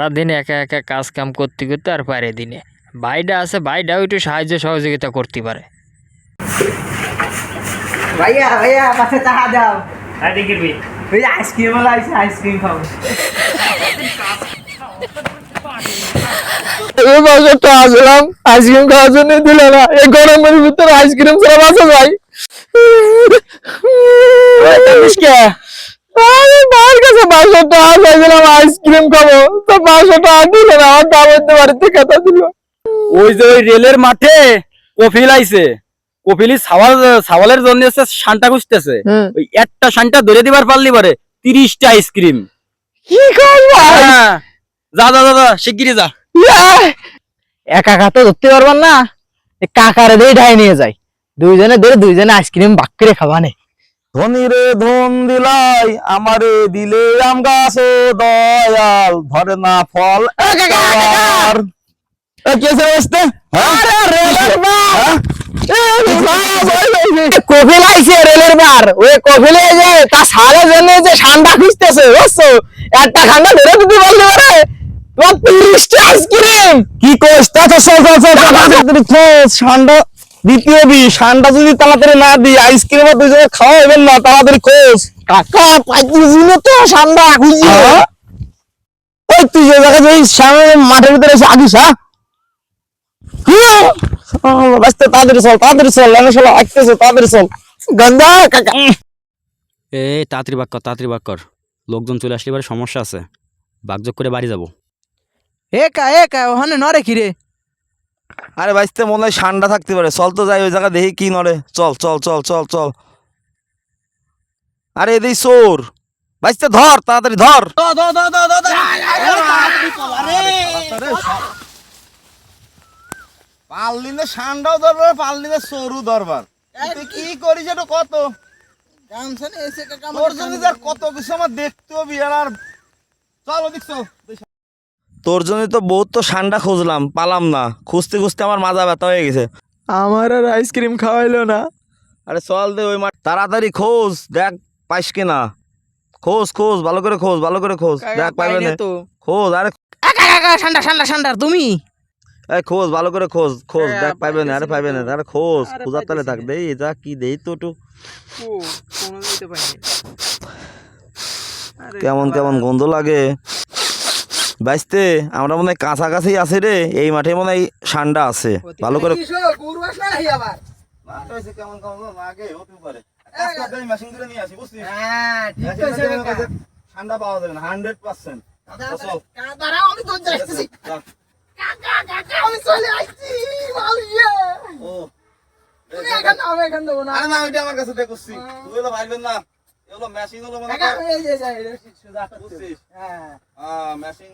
সারাদিন একা একা কাজ কাম করতে করতে আর পারে দিনে। ভাইটা আছে ভাইটাও একটু সাহায্য সহযোগিতা করতে পারে। ভাইয়া ভাইয়া পাশে চাহা দাও। হ্যাঁ দেখি ওই আইসক্রিম আইসক্রিম খাব এই বছরটা আসলাম আইসক্রিম খাওয়ার জন্য দিল না। এই গরমের ভিতরে আইসক্রিম ছাড়া বাঁচা যায়। মার কাছে বাসো টাকা চাইছিলাম আইসক্রিম খাব। তো বাসো টাকা দিল না আমার দামের বাড়িতে কথা দিল। ওই যে ওই রেলের মাঠে কফিল আইছে। কফিলি সাওয়াল সাওয়ালের জন্য শানটা খুঁজতেছে। ওই একটা শানটা ধরে দিবার পারলি পারে তিরিশটা আইসক্রিম। কি করব হ্যাঁ। যা যা যা, যা শিগগিরি যা। একা ধরতে পারবেন না। কাকারে দিয়ে ঢাই নিয়ে যাই দুইজনে ধরে দুইজনে আইসক্রিম বাক করে খাবানে। ধনী রে ধন দিলাই আমারে দিলে আম গাছ দয়াল ধরে না ফল? হ্যাঁ? কফিল আইছে রেলের বার ওই কফিলে যে তার সালের জন্য যে ঠান্ডা খুঁজতেছে বুঝছ একটা ঠান্ডা ধরে দিতে পারলে পারে তোমার তিরিশটা আইসক্রিম কি কোস তা তো চল চল ঠান্ডা দ্বিতীয় বি ঠান্ডা যদি তাড়াতাড়ি না দিই আইসক্রিম দুজনে খাওয়া হবে না তাড়াতাড়ি খোঁজ। কাকা তো ঠান্ডা খুঁজি? ওই তুই যে জায়গায় যে সামনে মাঠের ভিতরে এসে আগিস হ্যাঁ? বাঁচতে তাড়াতাড়ি চল তাড়াতাড়ি চল আমি চলো আসতেছে তাড়াতাড়ি চল। গন্ধা কাকা। এ তাড়াতাড়ি বাক কর তাড়াতাড়ি বাক কর। লোকজন চলে আসলে এবারে সমস্যা আছে। বাকযোগ করে বাড়ি যাব। একা একা ওখানে নরে কিরে আরে বাঁচতে মনে হয় ঠান্ডা থাকতে পারে চল তো যাই ওই জায়গা দেখি কি নড়ে চল চল চল চল চল আরে এদিকে চোর বাঁচতে ধর তাড়াতাড়ি ধর পাল্লিনে সান্ডাও দরবার পাল্লিনে সরু দরবার তুই কি করিস এটা কত তোর জন্য যে কত কিছু আমার দেখতে হবে আর আর চল ওদিক চল তোর জন্য তো বহুত তো ঠান্ডা খুঁজলাম পালাম না। খুঁজতে খুঁজতে আমার মাজা ব্যথা হয়ে গেছে। আমার আর আইসক্রিম খাওয়াইলো না। আরে চল দে ওই মাঠ তাড়াতাড়ি খোঁজ দেখ পাইস কিনা। খোঁজ খোঁজ ভালো করে খোঁজ ভালো করে খোঁজ দেখ পাইবে না। তো। খোঁজ আরে একা একা ঠান্ডা ঠান্ডা ঠান্ডা তুমি? এই খোঁজ ভালো করে খোঁজ খোঁজ দেখ পাইবে না আরে পাইবে না আরে খোঁজ খোঁজার তালে থাক দেই যা কি দেই তো একটু। কেমন কেমন গন্ধ লাগে। বাইসতে আমরা মনে হয় কাছাকাছি আছে রে এই মাঠে মনে হয় ঠান্ডা আছে। ভালো করে আমি মেশিন করে নিয়ে আসি বুঝছিস? হ্যাঁ ঠিক মেশিন আছে করে নিয়ে আসি, ঠান্ডা পাওয়া যাবে না হান্ড্রেড পার্সেন্ট এখান আমার কাছে দেখছি তুই হলো ভাইবেন না। এগুলো মেশিন হলো মনে এই যে সুদা বুঝছিস? হ্যাঁ। হ্যাঁ মেশিন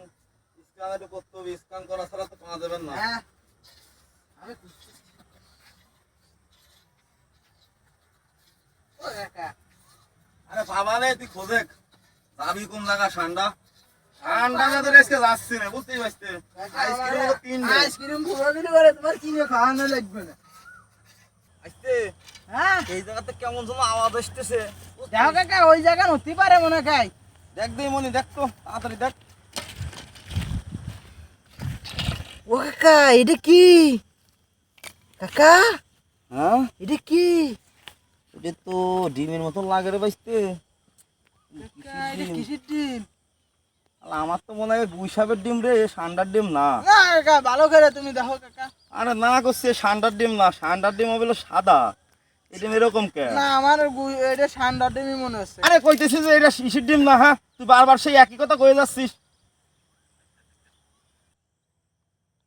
স্ক্যান একটু করতে হবে স্ক্যান করা ছাড়া তো পাওয়া যাবে না। হ্যাঁ। আরে বাবা রে তুই খোঁজে যাবি কোন জায়গা ঠান্ডা? ঠান্ডা তো আজকে যাচ্ছি না বুঝতেই পারছি আইসক্রিম তিন আইসক্রিম পুরো দিলে তোমার কিনে খাওয়ানো লাগবে না। আসতে হ্যাঁ? এই জায়গাতে কেমন যেন আওয়াজ আসতেছে। দেখো কাকা ওই জায়গা হতে পারে মনে দেখ দিই মনি দেখ তো তাড়াতাড়ি দেখ। ও কাকা এটা কি? কাকা? হ্যাঁ? এটা কি? এটা তো ডিমের লাগে রে বাইসতে কাকা কিসের ডিম? আমার তো মনে হয় গুইসাবের ডিম রে সান্ডার ডিম না। না ভালো করে তুমি দেখো কাকা। আরে না করছে সান্ডার ডিম না সান্ডার ডিম হবে সাদা। এই এরকম কে? না আমার এটা ঠান্ডা ডিমই মনে হচ্ছে। আরে কইতেছিস যে এটা শিশির ডিম না হ্যাঁ? তুই বারবার সেই একই কথা কয়ে যাচ্ছিস।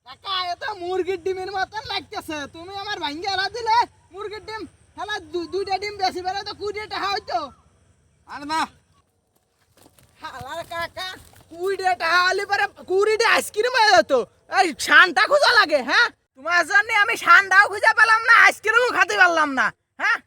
কাকা এটা মুরগির ডিমের মতন লাগতেছে। তুমি আমার ভাঙ্গে আলা দিলে মুরগির ডিম। খেলা দুইটা ডিম বেশি বেড়ে তো কুড়ি টাকা হইতো। আরে না। হালার কাকা কুড়ি টাকা হলে পরে কুড়িটা আইসক্রিম হয়ে যেত। এই শানটা খোঁজা লাগে হ্যাঁ? তোমার জন্য আমি শানটাও খুঁজে পেলাম না আইসক্রিমও খেতে পারলাম না। Huh?